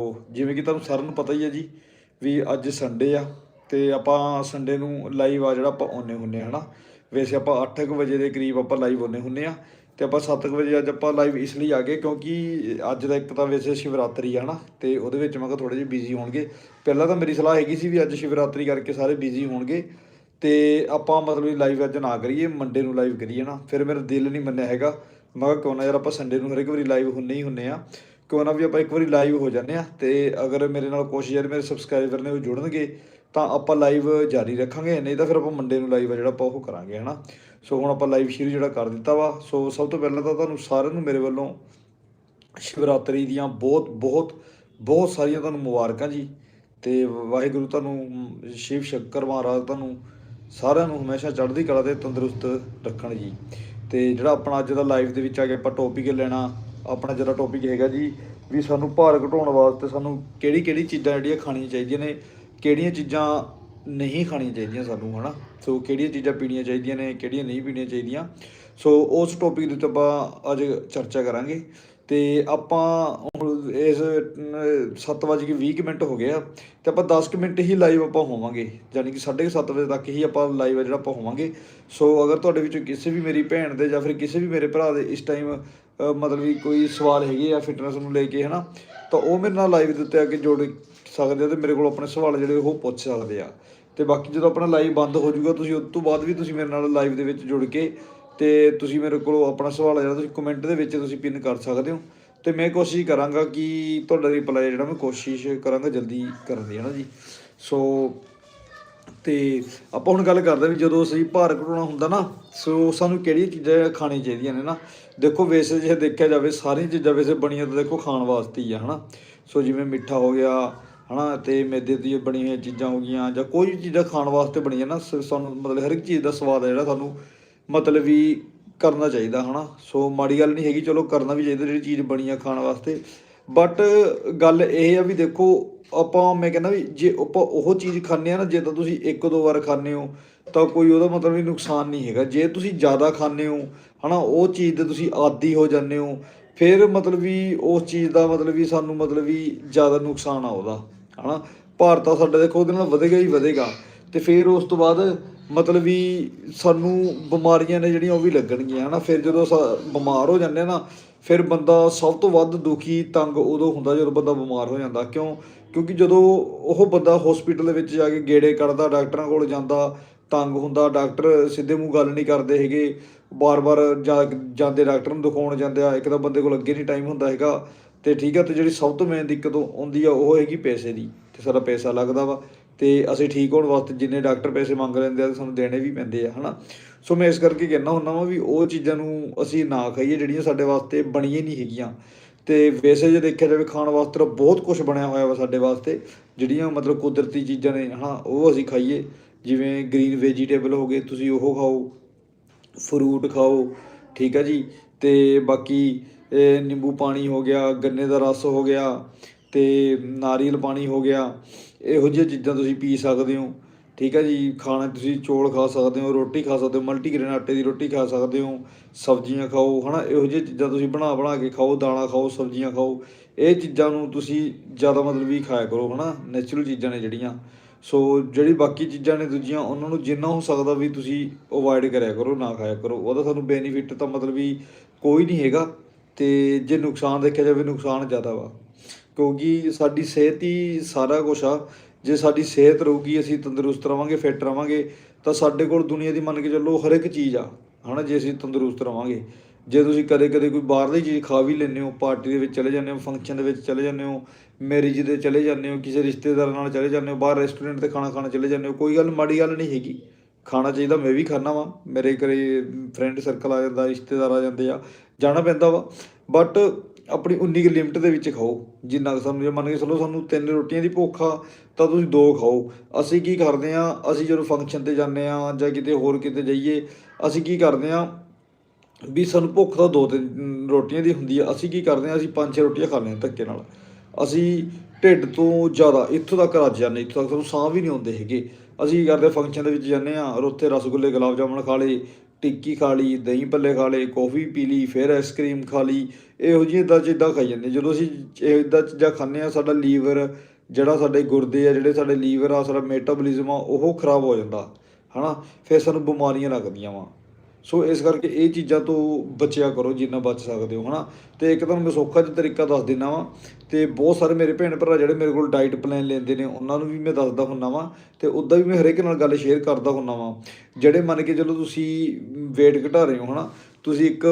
ਉਹ ਜਿਵੇਂ ਕਿ ਤੁਹਾਨੂੰ ਸਾਰਿਆਂ ਨੂੰ ਪਤਾ ਹੀ ਹੈ ਜੀ ਵੀ ਅੱਜ ਸੰਡੇ ਆ ਤੇ ਆਪਾਂ ਸੰਡੇ ਨੂੰ ਲਾਈਵ ਆ ਜਿਹੜਾ ਆਪਾਂ ਆਉਂਦੇ ਹੁੰਨੇ ਹਨਾ? ਵੈਸੇ ਆਪਾਂ 8:00 ਵਜੇ ਦੇ ਕਰੀਬ ਆਪਾਂ ਲਾਈਵ ਆਉਂਦੇ ਹੁੰਨੇ ਆ ਤੇ ਆਪਾਂ 7:00 ਵਜੇ ਅੱਜ ਆਪਾਂ ਲਾਈਵ ਇਸ ਲਈ ਆ ਗਏ ਕਿਉਂਕਿ ਅੱਜ ਦਾ ਇੱਕ ਤਾਂ ਵੈਸੇ ਸ਼ਿਵਰਾਤਰੀ ਆ, ਹਨਾ? ਤੇ ਉਹਦੇ ਵਿੱਚ ਮੈਂ ਕਿਹਾ ਥੋੜੇ ਜਿਹਾ ਬਿਜ਼ੀ ਹੋਣਗੇ। ਪਹਿਲਾਂ ਤਾਂ ਮੇਰੀ ਸਲਾਹ ਹੈਗੀ ਸੀ ਵੀ ਅੱਜ ਸ਼ਿਵਰਾਤਰੀ ਕਰਕੇ ਸਾਰੇ ਬਿਜ਼ੀ ਹੋਣਗੇ ਤੇ ਆਪਾਂ ਮਤਲਬ ਲਾਈਵ ਅੱਜ ਨਾ ਕਰੀਏ ਮੰਡੇ ਨੂੰ ਲਾਈਵ ਕਰੀਏ ਨਾ ਫਿਰ ਮੇਰਾ ਦਿਲ ਨਹੀਂ ਮੰਨਿਆ ਹੈਗਾ। ਮੈਂ ਕਿਹਾ ਕਿਉਂ ਨਾ ਯਾਰ ਆਪਾਂ ਸੰਡੇ ਨੂੰ ਹਰ ਇੱਕ ਵਾਰੀ ਲਾਈਵ ਹੁੰਨੇ ਹੀ ਹੁੰਨੇ ਆ। ਕਿਉਂ ਨਾ ਵੀ ਆਪਾਂ ਇੱਕ ਵਾਰੀ ਲਾਈਵ ਹੋ ਜਾਂਦੇ ਆ ਤੇ ਅਗਰ ਮੇਰੇ ਨਾਲ ਕੁਛ ਯਾਰ ਮੇਰੇ ਸਬਸਕ੍ਰਾਈਬਰ ਨੇ ਉਹ ਜੁੜਨਗੇ, ਤਾਂ ਆਪਾਂ ਲਾਈਵ ਜਾਰੀ ਰੱਖਾਂਗੇ, ਨਹੀਂ ਤਾਂ ਫਿਰ ਆਪਾਂ ਮੰਡੇ ਨੂੰ ਲਾਈਵ ਆ ਜਿਹੜਾ ਆਪਾਂ ਉਹ ਕਰਾਂਗੇ, ਹਨਾ? ਸੋ ਹੁਣ ਆਪਾਂ ਲਾਈਵ ਸ਼ੁਰੂ ਜਿਹੜਾ ਕਰ ਦਿੱਤਾ ਵਾ, ਸੋ ਸਭ ਤੋਂ ਪਹਿਲਾਂ ਤਾਂ ਤੁਹਾਨੂੰ ਸਾਰਿਆਂ ਨੂੰ ਮੇਰੇ ਵੱਲੋਂ ਸ਼ਿਵਰਾਤਰੀ ਦੀਆਂ ਬਹੁਤ ਬਹੁਤ ਬਹੁਤ ਸਾਰੀਆਂ ਤੁਹਾਨੂੰ ਮੁਬਾਰਕਾਂ ਜੀ। ਤੇ ਵਾਹਿਗੁਰੂ ਤੁਹਾਨੂੰ, ਸ਼ਿਵ ਸ਼ੰਕਰ ਮਹਾਰਾਜ ਤੁਹਾਨੂੰ ਸਾਰਿਆਂ ਨੂੰ ਹਮੇਸ਼ਾ ਚੜ੍ਹਦੀ ਕਲਾ ਤੇ ਤੰਦਰੁਸਤ ਰੱਖਣ ਜੀ। ਤੇ ਜਿਹੜਾ ਆਪਣਾ ਅੱਜ ਦਾ ਲਾਈਵ ਦੇ ਵਿੱਚ ਆ ਕੇ ਆਪਾਂ ਟੌਪਿਕ ਲੈਣਾ ਆਪਣਾ ਜਿਹੜਾ ਟੌਪਿਕ ਹੈਗਾ ਜੀ, ਵੀ ਸਾਨੂੰ ਭਾਰ ਘਟਾਉਣ ਵਾਸਤੇ ਸਾਨੂੰ ਕਿਹੜੀ ਕਿਹੜੀ ਚੀਜ਼ਾਂ ਜਿਹੜੀਆਂ ਖਾਣੀਆਂ ਚਾਹੀਦੀਆਂ ਨੇ, ਕਿਹੜੀਆਂ ਚੀਜ਼ਾਂ ਨਹੀਂ ਖਾਣੀਆਂ ਚਾਹੀਦੀਆਂ ਸਾਨੂੰ, ਹਨਾ? ਸੋ ਕਿਹੜੀਆਂ ਚੀਜ਼ਾਂ ਪੀਣੀਆਂ ਚਾਹੀਦੀਆਂ ਨੇ, ਕਿਹੜੀਆਂ ਨਹੀਂ ਪੀਣੀਆਂ ਚਾਹੀਦੀਆਂ। ਸੋ ਉਸ ਟੌਪਿਕ ਦੇ ਉੱਤੇ ਆਪਾਂ ਅੱਜ ਚਰਚਾ ਕਰਾਂਗੇ। ਤੇ ਆਪਾਂ ਹੁਣ ਇਸ 7:20 ਮਿੰਟ ਹੋ ਗਿਆ ਆ। ਤੇ ਆਪਾਂ 10 ਕੁ ਮਿੰਟ ਹੀ ਲਾਈਵ ਆਪਾਂ ਹੋਵਾਂਗੇ। ਯਾਨੀ ਕਿ 7:30 ਵਜੇ ਤੱਕ ਹੀ ਆਪਾਂ ਲਾਈਵ ਆ ਜਿਹੜਾ ਆਪਾਂ ਹੋਵਾਂਗੇ। ਸੋ ਅਗਰ ਤੁਹਾਡੇ ਵਿੱਚੋਂ ਕਿਸੇ ਵੀ ਮੇਰੀ ਭੈਣ ਦੇ ਜਾਂ ਫਿਰ ਕਿਸੇ ਵੀ ਮੇਰੇ ਭਰਾ ਦੇ ਇਸ ਟਾਈਮ ਮਤਲਬ ਵੀ ਕੋਈ ਸਵਾਲ ਹੈਗੇ ਆ ਫਿਟਨੈਸ ਨੂੰ ਲੈ ਕੇ, ਹਨਾ? ਤਾਂ ਉਹ ਮੇਰੇ ਨਾਲ ਲਾਈਵ ਦੇ ਉੱਤੇ ਆ ਕੇ ਜੁੜ ਸਕਦੇ ਆ ਤੇ ਮੇਰੇ ਕੋਲ ਆਪਣੇ ਸਵਾਲ ਜਿਹੜੇ ਉਹ ਪੁੱਛ ਸਕਦੇ ਆ। ਤੇ ਬਾਕੀ ਜਦੋਂ ਆਪਣਾ ਲਾਈਵ ਬੰਦ ਹੋ ਜਾਊਗਾ, ਤੁਸੀਂ ਉਸ ਤੋਂ ਬਾਅਦ ਵੀ ਤੁਸੀਂ ਮੇਰੇ ਨਾਲ ਲਾਈਵ ਦੇ ਵਿੱਚ ਜੁੜ ਕੇ ਤੇ ਤੁਸੀਂ ਮੇਰੇ ਕੋਲੋਂ ਆਪਣਾ ਸਵਾਲ ਆ ਜਿਹੜਾ ਤੁਸੀਂ ਕਮੈਂਟ ਦੇ ਵਿੱਚ ਤੁਸੀਂ ਪਿੰਨ ਕਰ ਸਕਦੇ ਹੋ। ਤੇ ਮੈਂ ਕੋਸ਼ਿਸ਼ ਕਰਾਂਗਾ ਕਿ ਤੁਹਾਡਾ ਰਿਪਲਾਈ ਜਿਹੜਾ, ਮੈਂ ਕੋਸ਼ਿਸ਼ ਕਰਾਂਗਾ ਜਲਦੀ ਕਰਨ ਦੀ ਹੈ ਨਾ ਜੀ? ਸੋ ਤੇ ਆਪਾਂ ਹੁਣ ਗੱਲ ਕਰਦੇ ਵੀ ਜਦੋਂ ਅਸੀਂ ਭਾਰ ਘਟਾਉਣਾ ਹੁੰਦਾ ਨਾ, ਸੋ ਸਾਨੂੰ ਕਿਹੜੀਆਂ ਚੀਜ਼ਾਂ ਖਾਣੀਆਂ ਚਾਹੀਦੀਆਂ ਨੇ ਨਾ? ਦੇਖੋ, ਵੈਸੇ ਜੇ ਦੇਖਿਆ ਜਾਵੇ, ਸਾਰੀਆਂ ਚੀਜ਼ਾਂ ਵੈਸੇ ਬਣੀਆਂ ਤਾਂ ਦੇਖੋ ਖਾਣ ਵਾਸਤੇ ਹੀ ਆ, ਹਨਾ? ਸੋ ਜਿਵੇਂ ਮਿੱਠਾ ਹੋ ਗਿਆ, ਹਨਾ? ਤੇ ਮੈਦੇ ਦੀ ਬਣੀ ਹੋਈਆਂ ਚੀਜ਼ਾਂ ਹੋ ਗਈਆਂ, ਜਾਂ ਕੋਈ ਵੀ ਚੀਜ਼ਾਂ ਖਾਣ ਵਾਸਤੇ ਬਣੀਆਂ ਨਾ ਸਾਨੂੰ ਮਤਲਬ ਹਰ ਇੱਕ ਚੀਜ਼ ਦਾ ਸਵਾਦ ਹੈ ਜਿਹੜਾ ਸਾਨੂੰ ਮਤਲਬ ਵੀ ਕਰਨਾ ਚਾਹੀਦਾ, ਹਨਾ? ਸੋ ਮਾੜੀ ਗੱਲ ਨਹੀਂ ਹੈਗੀ, ਚਲੋ ਕਰਨਾ ਵੀ ਚਾਹੀਦਾ ਜਿਹੜੀ ਚੀਜ਼ ਬਣੀ ਆ ਖਾਣ ਵਾਸਤੇ। ਬਟ ਗੱਲ ਇਹ ਆ ਵੀ ਦੇਖੋ, ਆਪਾਂ ਮੈਂ ਕਹਿੰਦਾ ਵੀ ਜੇ ਆਪਾਂ ਉਹ ਚੀਜ਼ ਖਾਂਦੇ ਆ ਨਾ, ਜੇ ਤਾਂ ਤੁਸੀਂ ਇੱਕ ਦੋ ਵਾਰ ਖਾਂਦੇ ਹੋ, ਤਾਂ ਕੋਈ ਉਹਦਾ ਮਤਲਬ ਵੀ ਨੁਕਸਾਨ ਨਹੀਂ ਹੈਗਾ। ਜੇ ਤੁਸੀਂ ਜ਼ਿਆਦਾ ਖਾਂਦੇ ਹੋ, ਹਨਾ, ਉਹ ਚੀਜ਼ ਦੇ ਤੁਸੀਂ ਆਦੀ ਹੋ ਜਾਂਦੇ ਹੋ, ਫਿਰ ਮਤਲਬ ਵੀ ਉਸ ਚੀਜ਼ ਦਾ ਮਤਲਬ ਵੀ ਸਾਨੂੰ ਮਤਲਬ ਵੀ ਜ਼ਿਆਦਾ ਨੁਕਸਾਨ ਆ ਉਹਦਾ, ਹਨਾ। ਭਾਰ ਤਾਂ ਸਾਡਾ ਦੇਖੋ, ਉਹਦੇ ਨਾਲ ਵਧੇਗਾ ਹੀ ਵਧੇਗਾ। ਤੇ ਫਿਰ ਉਸ ਤੋਂ ਬਾਅਦ ਮਤਲਬ ਵੀ ਸਾਨੂੰ ਬਿਮਾਰੀਆਂ ਨੇ ਜਿਹੜੀਆਂ ਉਹ ਵੀ ਲੱਗਣਗੀਆਂ, ਹਨਾ। ਫਿਰ ਜਦੋਂ ਅਸਾਂ ਬਿਮਾਰ ਹੋ ਜਾਂਦੇ ਆ ਨਾ ਫਿਰ ਬੰਦਾ ਸਭ ਤੋਂ ਵੱਧ ਦੁਖੀ ਤੰਗ ਉਦੋਂ ਹੁੰਦਾ ਜਦੋਂ ਬੰਦਾ ਬਿਮਾਰ ਹੋ ਜਾਂਦਾ। ਕਿਉਂ? ਕਿਉਂਕਿ ਜਦੋਂ ਉਹ ਬੰਦਾ ਹਸਪੀਟਲ ਦੇ ਵਿੱਚ ਜਾ ਕੇ ਗੇੜੇ ਕੱਢਦਾ, ਡਾਕਟਰਾਂ ਕੋਲ ਜਾਂਦਾ, ਤੰਗ ਹੁੰਦਾ, ਡਾਕਟਰ ਸਿੱਧੇ ਮੂੰਹ ਗੱਲ ਨਹੀਂ ਕਰਦੇ ਹੈਗੇ। ਬਾਰ-ਬਾਰ ਜਾਂਦੇ, ਡਾਕਟਰ ਨੂੰ ਦਿਖਾਉਣ ਜਾਂਦੇ ਆ, ਇੱਕ ਤਾਂ ਬੰਦੇ ਕੋਲ ਅੱਗੇ ਨਹੀਂ ਟਾਈਮ ਹੁੰਦਾ ਹੈਗਾ। ਤੇ ਠੀਕ ਆ, ਤੇ ਜਿਹੜੀ ਸਭ ਤੋਂ ਮੇਨ ਦਿੱਕਤ ਆਉਂਦੀ ਆ, ਉਹ ਹੈਗੀ ਪੈਸੇ ਦੀ। ਤੇ ਸਾਡਾ ਪੈਸਾ ਲੱਗਦਾ ਵਾ। ਤੇ ਅਸੀਂ ਠੀਕ ਹੋਣ ਵਾਸਤੇ ਜਿੰਨੇ ਡਾਕਟਰ ਪੈਸੇ ਮੰਗ ਲੈਂਦੇ ਆ ਤੇ ਸਾਨੂੰ ਦੇਣੇ ਵੀ ਪੈਂਦੇ ਆ, ਹਨਾ? ਸੋ ਮੈਂ ਇਸ ਕਰਕੇ ਕਹਿਣਾ ਹੁੰਦਾ ਵਾਂ ਵੀ ਉਹ ਚੀਜ਼ਾਂ ਨੂੰ ਅਸੀਂ ਨਾ ਖਾਈਏ, ਜਿਹੜੀਆਂ ਸਾਡੇ ਵਾਸਤੇ ਬਣੀਆਂ ਨਹੀਂ ਹੈਗੀਆਂ। ਤੇ ਵੈਸੇ ਜੇ ਦੇਖਿਆ ਜਾਵੇ ਖਾਣ ਵਾਸਤੇ ਤਾਂ ਬਹੁਤ ਕੁਝ ਬਣਿਆ ਹੋਇਆ ਵਾ ਸਾਡੇ ਵਾਸਤੇ, ਜਿਹੜੀਆਂ ਮਤਲਬ ਕੁਦਰਤੀ ਚੀਜ਼ਾਂ ਨੇ, ਹਨਾ, ਉਹ ਅਸੀਂ ਖਾਈਏ। ਜਿਵੇਂ ਗ੍ਰੀਨ ਵੈਜੀਟੇਬਲ ਹੋ ਗਏ, ਤੁਸੀਂ ਉਹ ਖਾਓ, ਫਰੂਟ ਖਾਓ, ਠੀਕ ਹੈ ਜੀ। ਤੇ ਬਾਕੀ ਨਿੰਬੂ ਪਾਣੀ ਹੋ ਗਿਆ, ਗੰਨੇ ਦਾ ਰਸ ਹੋ ਗਿਆ, ਤੇ ਨਾਰੀਅਲ ਪਾਣੀ ਹੋ ਗਿਆ। ਇਹੋ ਜਿਹੀਆਂ ਚੀਜ਼ਾਂ ਤੁਸੀਂ ਪੀ ਸਕਦੇ ਹੋ। ਠੀਕ ਹੈ ਜੀ, ਖਾਣਾ ਤੁਸੀਂ ਚੌਲ ਖਾ ਸਕਦੇ ਹੋ, ਰੋਟੀ ਖਾ ਸਕਦੇ ਹੋ, ਮਲਟੀਗ੍ਰੇਨ ਆਟੇ ਦੀ ਰੋਟੀ ਖਾ ਸਕਦੇ ਹੋ, ਸਬਜ਼ੀਆਂ ਖਾਓ, ਹਨਾ, ਇਹੋ ਜਿਹੀਆਂ ਚੀਜ਼ਾਂ ਤੁਸੀਂ ਬਣਾ ਬਣਾ ਕੇ ਖਾਓ ਦਾਣਾ ਖਾਓ, ਸਬਜ਼ੀਆਂ ਖਾਓ, ਇਹ ਚੀਜ਼ਾਂ ਨੂੰ ਤੁਸੀਂ ਜ਼ਿਆਦਾ ਮਤਲਬ ਵੀ ਖਾਇਆ ਕਰੋ, ਹਨਾ ਨੈਚੁਰਲ ਚੀਜ਼ਾਂ ਨੇ ਜਿਹੜੀਆਂ। ਸੋ ਜਿਹੜੀ ਬਾਕੀ ਚੀਜ਼ਾਂ ਨੇ ਦੂਜੀਆਂ, ਉਹਨਾਂ ਨੂੰ ਜਿੰਨਾ ਹੋ ਸਕਦਾ ਵੀ ਤੁਸੀਂ ਅਵੋਇਡ ਕਰਿਆ ਕਰੋ, ਨਾ ਖਾਇਆ ਕਰੋ। ਉਹਦਾ ਤੁਹਾਨੂੰ ਬੈਨੀਫਿਟ ਤਾਂ ਮਤਲਬ ਵੀ ਕੋਈ ਨਹੀਂ ਹੈਗਾ, ਤੇ ਜੇ ਨੁਕਸਾਨ ਦੇਖਿਆ ਜਾਵੇ, ਨੁਕਸਾਨ ਜ਼ਿਆਦਾ ਵਾ। ਕਿਉਂਕਿ ਸਾਡੀ ਸਿਹਤ ਹੀ ਸਾਰਾ ਕੁਝ ਆ। ਜੇ ਸਾਡੀ ਸਿਹਤ ਰਹੂਗੀ, ਅਸੀਂ ਤੰਦਰੁਸਤ ਰਵਾਂਗੇ ਫਿੱਟ ਰਵਾਂਗੇ, ਤਾਂ ਸਾਡੇ ਕੋਲ ਦੁਨੀਆ ਦੀ ਮੰਨ ਕੇ ਚੱਲੋ ਹਰ ਇੱਕ ਚੀਜ਼ ਆ, ਹਨਾ, ਜੇ ਅਸੀਂ ਤੰਦਰੁਸਤ ਰਵਾਂਗੇ। ਜੇ ਤੁਸੀਂ ਕਦੇ ਕਦੇ ਕੋਈ ਬਾਹਰਲੀ ਚੀਜ਼ ਖਾ ਵੀ ਲੈਂਦੇ ਹੋ, ਪਾਰਟੀ ਦੇ ਵਿੱਚ ਚਲੇ ਜਾਂਦੇ ਹੋ ਫੰਕਸ਼ਨ ਦੇ ਵਿੱਚ ਚਲੇ ਜਾਂਦੇ ਹੋ ਮੈਰਿਜ ਦੇ ਚਲੇ ਜਾਂਦੇ ਹੋ, ਕਿਸੇ ਰਿਸ਼ਤੇਦਾਰ ਨਾਲ ਚਲੇ ਜਾਂਦੇ ਹੋ, ਬਾਹਰ ਰੈਸਟੋਰੈਂਟ ਤੇ ਖਾਣਾ ਖਾਣ ਚਲੇ ਜਾਂਦੇ ਹੋ, ਕੋਈ ਗੱਲ ਮਾੜੀ ਗੱਲ ਨਹੀਂ ਹੈਗੀ। ਖਾਣਾ ਚਾਹੀਦਾ, ਮੈਂ ਵੀ ਖਾਣਾ ਵਾ, ਮੇਰੇ ਘਰੇ ਫਰੈਂਡ ਸਰਕਲ ਆ ਜਾਂਦਾ, ਰਿਸ਼ਤੇਦਾਰ ਆ ਜਾਂਦੇ ਆ, ਜਾਣਾ ਪੈਂਦਾ ਵਾ। ਬਟ ਆਪਣੀ ਉਨੀ ਕੁ ਲਿਮਟ ਦੇ ਵਿੱਚ ਖਾਓ। ਜਿੰਨਾ ਕੁ ਸਾਨੂੰ ਜੇ ਮੰਨ ਕੇ ਚਲੋ ਸਾਨੂੰ ਤਿੰਨ ਰੋਟੀਆਂ ਦੀ ਭੁੱਖ ਆ, ਤਾਂ ਤੁਸੀਂ ਦੋ ਖਾਓ। ਅਸੀਂ ਕੀ ਕਰਦੇ ਆ ਅਸੀਂ ਜਦੋਂ ਫੰਕਸ਼ਨ ਤੇ ਜਾਂਦੇ ਆ ਜਾਂ ਕਿਤੇ ਹੋਰ ਕਿਤੇ ਜਾਈਏ, ਅਸੀਂ ਕੀ ਕਰਦੇ ਆ ਵੀ ਸਾਨੂੰ ਭੁੱਖ ਤਾਂ ਦੋ ਤਿੰਨ ਰੋਟੀਆਂ ਦੀ ਹੁੰਦੀ ਆ, ਅਸੀਂ ਕੀ ਕਰਦੇ ਆ ਅਸੀਂ ਪੰਜ ਛੇ ਰੋਟੀਆਂ ਖਾ ਲੈਂਦੇ ਹਾਂ ਧੱਕੇ ਨਾਲ। ਅਸੀਂ ਢਿੱਡ ਤੋਂ ਜ਼ਿਆਦਾ ਇੱਥੋਂ ਤੱਕ ਰੱਜ ਜਾਂਦੇ, ਇੱਥੋਂ ਤੱਕ ਸਾਨੂੰ ਸਾਹ ਵੀ ਨਹੀਂ ਆਉਂਦੇ ਹੈਗੇ। ਅਸੀਂ ਕੀ ਕਰਦੇ ਫੰਕਸ਼ਨ ਦੇ ਵਿੱਚ ਜਾਂਦੇ ਆ ਔਰ ਉੱਥੇ ਰਸਗੁੱਲੇ, ਗੁਲਾਬ ਜਾਮਣ ਖਾ ਲਏ, ਟਿੱਕੀ ਖਾ ਲਈ, ਦਹੀਂ ਭੱਲੇ ਖਾ ਲਏ, ਕੌਫੀ ਪੀ ਲਈ, ਫਿਰ ਆਈਸਕ੍ਰੀਮ ਖਾ ਲਈ ਇਹੋ ਜਿਹੀਆਂ ਇਦਾਂ ਚੀਜ਼ਾਂ ਖਾਈ ਜਾਂਦੇ ਜਦੋਂ ਅਸੀਂ ਇਦਾਂ ਚੀਜ਼ਾਂ ਖਾਂਦੇ ਆ ਸਾਡਾ ਲੀਵਰ, ਜਿਹੜਾ ਸਾਡੇ ਗੁਰਦੇ ਆ, ਜਿਹੜੇ ਸਾਡੇ ਲੀਵਰ ਆ, ਸਾਡਾ ਮੈਟਾਬੋਲਿਜ਼ਮ ਆ, ਉਹ ਖਰਾਬ ਹੋ ਜਾਂਦਾ, ਹਨਾ? ਫਿਰ ਸਾਨੂੰ ਬਿਮਾਰੀਆਂ ਲੱਗਦੀਆਂ ਵਾ। ਸੋ ਇਸ ਕਰਕੇ ਇਹ ਚੀਜ਼ਾਂ ਤੋਂ ਬਚਿਆ ਕਰੋ ਜਿੰਨਾ ਬਚ ਸਕਦੇ ਹੋ, ਹਨਾ? ਤੇ ਇੱਕ ਤੁਹਾਨੂੰ ਮੈਂ ਸੌਖਾ ਜਿਹਾ ਤਰੀਕਾ ਦੱਸ ਦਿੰਦਾ ਵਾਂ, ਤੇ ਬਹੁਤ ਸਾਰੇ ਮੇਰੇ ਭੈਣ ਭਰਾ ਜਿਹੜੇ ਮੇਰੇ ਕੋਲ ਡਾਈਟ ਪਲਾਨ ਲੈਂਦੇ ਨੇ, ਉਹਨਾਂ ਨੂੰ ਵੀ ਮੈਂ ਦੱਸਦਾ ਹੁੰਨਾ ਵਾਂ, ਤੇ ਉੱਦਾਂ ਵੀ ਮੈਂ ਹਰੇਕ ਨਾਲ ਗੱਲ ਸ਼ੇਅਰ ਕਰਦਾ ਹੁੰਨਾ ਵਾਂ। ਜਿਹੜੇ ਮੰਨ ਕੇ ਚਲੋ ਤੁਸੀਂ weight ਘਟਾ ਰਹੇ ਹੋ, ਹਨਾ? ਤੁਸੀਂ ਇੱਕ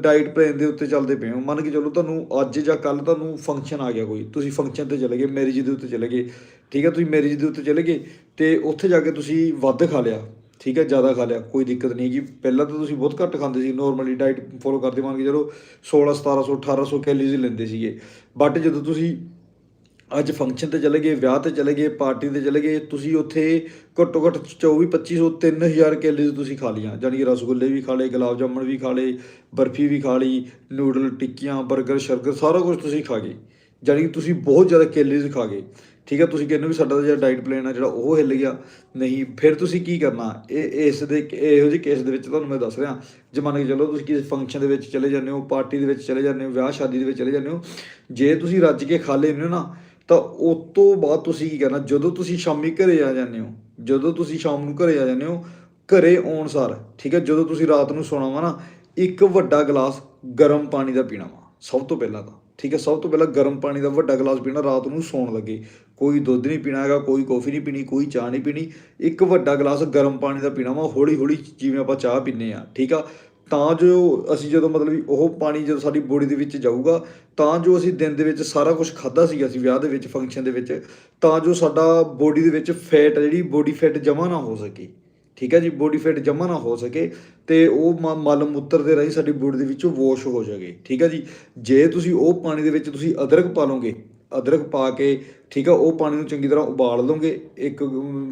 ਡਾਈਟ ਪਲਾਨ ਦੇ ਉੱਤੇ ਚੱਲਦੇ ਪਏ ਹੋ। ਮੰਨ ਕੇ ਚਲੋ ਤੁਹਾਨੂੰ ਅੱਜ ਜਾਂ ਕੱਲ ਤੁਹਾਨੂੰ ਫੰਕਸ਼ਨ ਆ ਗਿਆ ਕੋਈ। ਤੁਸੀਂ ਫੰਕਸ਼ਨ ਤੇ ਚਲੇ ਗਏ ਮੈਰਿਜ ਦੇ ਉੱਤੇ ਚਲੇ ਗਏ। ਠੀਕ ਹੈ, ਤੁਸੀਂ ਮੈਰਿਜ ਦੇ ਉੱਤੇ ਚਲੇ ਗਏ ਤੇ ਉੱਥੇ ਜਾ ਕੇ ਤੁਸੀਂ ਵੱਧ ਖਾ ਲਿਆ। ਠੀਕ ਹੈ, ਜ਼ਿਆਦਾ ਖਾ ਲਿਆ। ਕੋਈ ਦਿੱਕਤ ਨਹੀਂ ਹੈਗੀ। ਪਹਿਲਾਂ ਤਾਂ ਤੁਸੀਂ ਬਹੁਤ ਘੱਟ ਖਾਂਦੇ ਸੀ। ਨੋਰਮਲੀ ਡਾਈਟ ਫੋਲੋ ਕਰਦੇ। ਮੰਨ ਕੇ ਚਲੋ 16 1700 1800 ਕੈਲਰੀਜ਼ ਲੈਂਦੇ ਸੀਗੇ। ਬਟ ਜਦੋਂ ਤੁਸੀਂ ਅੱਜ ਫੰਕਸ਼ਨ ਤੇ ਚਲੇ ਗਏ, ਵਿਆਹ ਤੇ ਚਲੇ ਗਏ ਪਾਰਟੀ ਤੇ ਚਲੇ ਗਏ, ਤੁਸੀਂ ਉੱਥੇ ਘੱਟੋ ਘੱਟ 24 2500 3000 ਕੈਲਰੀਜ਼ ਤੁਸੀਂ ਖਾ ਲੀਆਂ ਜਾਣੀ ਕਿ ਰਸਗੁੱਲੇ ਵੀ ਖਾ ਲਏ, ਗੁਲਾਬ ਜਾਮਣ ਵੀ ਖਾ ਲਏ, ਬਰਫੀ ਵੀ ਖਾ ਲਈ, ਨੂਡਲ, ਟਿੱਕੀਆਂ 버ਗਰ ਸ਼ਰਗਰ, ਸਾਰਾ ਕੁਝ ਤੁਸੀਂ ਖਾ ਗਏ। ਜਾਣੀ ਕਿ ਤੁਸੀਂ ਬਹੁਤ ਜ਼ਿਆਦਾ ਕੈਲਰੀਜ਼ ਖਾ ਗਏ। ਠੀਕ ਹੈ, ਤੁਸੀਂ ਕਹਿੰਦੇ ਹੋ ਵੀ ਸਾਡਾ ਤਾਂ ਜਿਹੜਾ ਡਾਈਟ ਪਲਾਨ ਆ, ਜਿਹੜਾ ਉਹ ਹਿੱਲ ਗਿਆ। ਨਹੀਂ, ਫਿਰ ਤੁਸੀਂ ਕੀ ਕਰਨਾ? ਇਹ, ਇਸ ਦੇ ਇਹੋ ਜਿਹੇ ਕੇਸ ਦੇ ਵਿੱਚ ਤੁਹਾਨੂੰ ਮੈਂ ਦੱਸ ਰਿਹਾ। ਜੇ ਮੰਨ ਕੇ ਚੱਲੋ, ਤੁਸੀਂ ਕਿਸੇ ਫੰਕਸ਼ਨ ਦੇ ਵਿੱਚ ਚਲੇ ਜਾਂਦੇ ਹੋ ਪਾਰਟੀ ਦੇ ਵਿੱਚ ਚਲੇ ਜਾਂਦੇ ਹੋ, ਵਿਆਹ, ਸ਼ਾਦੀ ਦੇ ਵਿੱਚ ਚਲੇ ਜਾਂਦੇ ਹੋ। ਜੇ ਤੁਸੀਂ ਰੱਜ ਕੇ ਖਾ ਲੈਂਦੇ ਹੋ ਨਾ ਤਾਂ ਉਸ ਤੋਂ ਬਾਅਦ ਤੁਸੀਂ ਕੀ ਕਰਨਾ, ਜਦੋਂ ਤੁਸੀਂ ਸ਼ਾਮੀ ਘਰੇ ਆ ਜਾਂਦੇ ਹੋ, ਜਦੋਂ ਤੁਸੀਂ ਸ਼ਾਮ ਨੂੰ ਘਰੇ ਆ ਜਾਂਦੇ ਹੋ, ਘਰੇ ਆਉਣ ਸਾਰ, ਠੀਕ ਹੈ, ਜਦੋਂ ਤੁਸੀਂ ਰਾਤ ਨੂੰ ਸੌਣਾ ਵਾ ਨਾ, ਇੱਕ ਵੱਡਾ ਗਲਾਸ ਗਰਮ ਪਾਣੀ ਦਾ ਪੀਣਾ ਵਾ, ਸਭ ਤੋਂ ਪਹਿਲਾਂ ਤਾਂ, ਠੀਕ ਹੈ, ਸਭ ਤੋਂ ਪਹਿਲਾਂ ਗਰਮ ਪਾਣੀ ਦਾ ਵੱਡਾ ਗਲਾਸ ਪੀਣਾ, ਰਾਤ ਨੂੰ ਸੌਣ ਲੱਗੇ, ਕੋਈ ਦੁੱਧ ਨਹੀਂ ਪੀਣਾ ਹੈਗਾ, ਕੋਈ ਕੌਫੀ ਨਹੀਂ ਪੀਣੀ, ਕੋਈ ਚਾਹ ਨਹੀਂ ਪੀਣੀ, ਇੱਕ ਵੱਡਾ ਗਲਾਸ ਗਰਮ ਪਾਣੀ ਦਾ ਪੀਣਾ ਵਾ ਹੌਲੀ ਹੌਲੀ ਜਿਵੇਂ ਆਪਾਂ ਚਾਹ ਪੀਂਦੇ ਆ ਠੀਕ ਆ ਤਾਂ ਜੋ ਅਸੀਂ ਜਦੋਂ ਮਤਲਬ ਵੀ ਉਹ ਪਾਣੀ ਜਦੋਂ ਸਾਡੀ ਬੋਡੀ ਦੇ ਵਿੱਚ ਜਾਊਗਾ, ਤਾਂ ਜੋ ਅਸੀਂ ਦਿਨ ਦੇ ਵਿੱਚ ਸਾਰਾ ਕੁਝ ਖਾਦਾ ਸੀਗਾ ਅਸੀਂ ਵਿਆਹ ਦੇ ਵਿੱਚ ਫੰਕਸ਼ਨ ਦੇ ਵਿੱਚ, ਤਾਂ ਜੋ ਸਾਡਾ ਬੋਡੀ ਦੇ ਵਿੱਚ ਫੈਟ ਜਿਹੜੀ ਬੋਡੀ ਫੈਟ ਜਮਾ ਨਾ ਹੋ ਸਕੇ। ਠੀਕ ਹੈ ਜੀ? ਬੋਡੀ ਫੈਟ ਜਮਾ ਨਾ ਹੋ ਸਕੇ ਤੇ ਉਹ ਮ- ਮਲ ਮੂਤਰ ਦੇ ਰਾਹੀਂ ਸਾਡੀ ਬੋਡੀ ਦੇ ਵਿੱਚੋਂ ਵਾਸ਼ ਹੋ ਜਾਵੇ। ਠੀਕ ਹੈ ਜੀ? ਜੇ ਤੁਸੀਂ ਉਹ ਪਾਣੀ ਦੇ ਵਿੱਚ ਤੁਸੀਂ ਅਦਰਕ ਪਾ ਲਓਗੇ, ਅਦਰਕ ਪਾ ਕੇ ਠੀਕ ਆ, ਉਹ ਪਾਣੀ ਨੂੰ ਚੰਗੀ ਤਰ੍ਹਾਂ ਉਬਾਲ ਲਓਗੇ, ਇੱਕ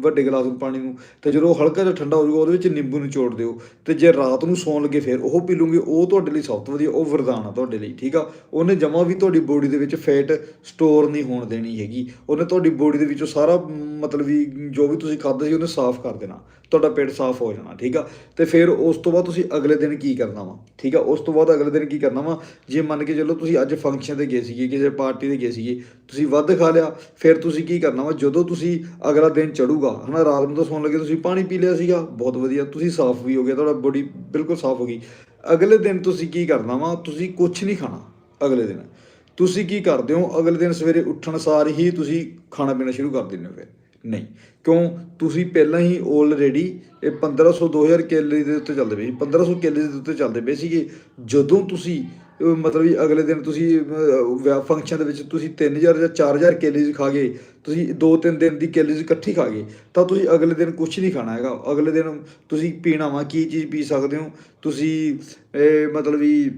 ਵੱਡੇ ਗਲਾਸ ਪਾਣੀ ਨੂੰ, ਤੇ ਜਦੋਂ ਉਹ ਹਲਕਾ ਜਿਹਾ ਠੰਡਾ ਹੋ ਜਾਊਗਾ, ਉਹਦੇ ਵਿੱਚ ਨਿੰਬੂ ਨਿਚੋੜ ਦਿਓ, ਤੇ ਜੇ ਰਾਤ ਨੂੰ ਸੌਣ ਲੱਗੇ ਫਿਰ ਉਹ ਪੀ ਲਓਗੇ, ਉਹ ਤੁਹਾਡੇ ਲਈ ਸਭ ਤੋਂ ਵਧੀਆ, ਉਹ ਵਰਦਾਨ ਆ ਤੁਹਾਡੇ ਲਈ, ਠੀਕ ਆ। ਉਹਨੇ ਜਮਾ ਵੀ ਤੁਹਾਡੀ ਬੋਡੀ ਦੇ ਵਿੱਚ ਫੈਟ ਸਟੋਰ ਨਹੀਂ ਹੋਣ ਦੇਣੀ ਹੈਗੀ, ਉਹਨੇ ਤੁਹਾਡੀ ਬੋਡੀ ਦੇ ਵਿੱਚੋਂ ਸਾਰਾ ਮਤਲਬ ਵੀ ਜੋ ਵੀ ਤੁਸੀਂ ਖਾਧਾ ਸੀ, ਉਹਨੇ ਸਾਫ਼ ਕਰ ਦੇਣਾ, ਤੁਹਾਡਾ ਪੇਟ ਸਾਫ਼ ਹੋ ਜਾਣਾ, ਠੀਕ ਆ। ਤੇ ਫਿਰ ਉਸ ਤੋਂ ਬਾਅਦ ਤੁਸੀਂ ਅਗਲੇ ਦਿਨ ਕੀ ਕਰਨਾ ਵਾ, ਠੀਕ ਆ, ਉਸ ਤੋਂ ਬਾਅਦ ਅਗਲੇ ਦਿਨ ਕੀ ਕਰਨਾ ਵਾ, ਜੇ ਮੰਨ ਕੇ ਚੱਲੋ ਤੁਸੀਂ ਅੱਜ ਫੰਕਸ਼ਨ ਤੇ ਗਏ ਸੀਗੇ, ਕਿਸੇ ਪਾਰਟੀ ਤੇ ਗਏ ਸੀਗੇ, ਤੁਸੀਂ ਵੱਧ ਖਾ ਲਿਆ ਫਿਰ ਤੁਸੀਂ ਕੀ ਕਰਨਾ ਵਾ? ਜਦੋਂ ਤੁਸੀਂ ਅਗਲਾ ਦਿਨ ਚੜੂਗਾ, ਹਨਾ, ਰਾਤ ਨੂੰ ਤਾਂ ਸੌਣ ਲੱਗੇ, ਤੁਸੀਂ ਪਾਣੀ ਪੀ ਲਿਆ ਸੀਗਾ। ਬਹੁਤ ਵਧੀਆ, ਤੁਸੀਂ ਸਾਫ਼ ਵੀ ਹੋ ਗਿਆ ਤੁਹਾਡਾ ਬੋਡੀ ਬਿਲਕੁਲ ਸਾਫ਼ ਹੋ ਗਈ। ਅਗਲੇ ਦਿਨ ਤੁਸੀਂ ਕੀ ਕਰਨਾ ਵਾ? ਤੁਸੀਂ ਕੁਝ ਨਹੀਂ ਖਾਣਾ ਅਗਲੇ ਦਿਨ। ਤੁਸੀਂ ਕੀ ਕਰਦੇ ਹੋ? ਅਗਲੇ ਦਿਨ ਸਵੇਰੇ ਉੱਠਣ ਸਾਰ ਹੀ ਤੁਸੀਂ ਖਾਣਾ ਪੀਣਾ ਸ਼ੁਰੂ ਕਰ ਦਿੰਦੇ ਹੋ ਫਿਰ। ਨਹੀਂ। ਕਿਉਂ? ਤੁਸੀਂ ਪਹਿਲਾਂ ਹੀ ਆਲਰੇਡੀ ਇਹ 1500 2000 ਕੈਲਰੀ ਦੇ ਉੱਤੇ ਚੱਲਦੇ ਪਏ ਸੀ। 1500 ਕੈਲਰੀ ਦੇ ਉੱਤੇ ਚੱਲਦੇ ਪਏ ਸੀਗੇ। ਜਦੋਂ ਤੁਸੀਂ ਮਤਲਬ ਵੀ ਅਗਲੇ ਦਿਨ ਤੁਸੀਂ ਵਿਆਹ ਫੰਕਸ਼ਨ ਦੇ ਵਿੱਚ ਤੁਸੀਂ 3000 ਜਾਂ 4000 ਕੈਲਰੀਜ਼ ਖਾ ਗਏ, ਤੁਸੀਂ 2-3 ਦਿਨ ਦੀ ਕੈਲਰੀਜ਼ ਇਕੱਠੀ ਖਾ ਗਏ, ਤਾਂ ਤੁਸੀਂ ਅਗਲੇ ਦਿਨ ਕੁਝ ਨਹੀਂ ਖਾਣਾ ਹੈਗਾ। ਅਗਲੇ ਦਿਨ ਤੁਸੀਂ ਪੀਣਾ ਵਾ, ਕੀ ਚੀਜ਼ ਪੀ ਸਕਦੇ ਹੋ? ਤੁਸੀਂ ਮਤਲਬ ਵੀ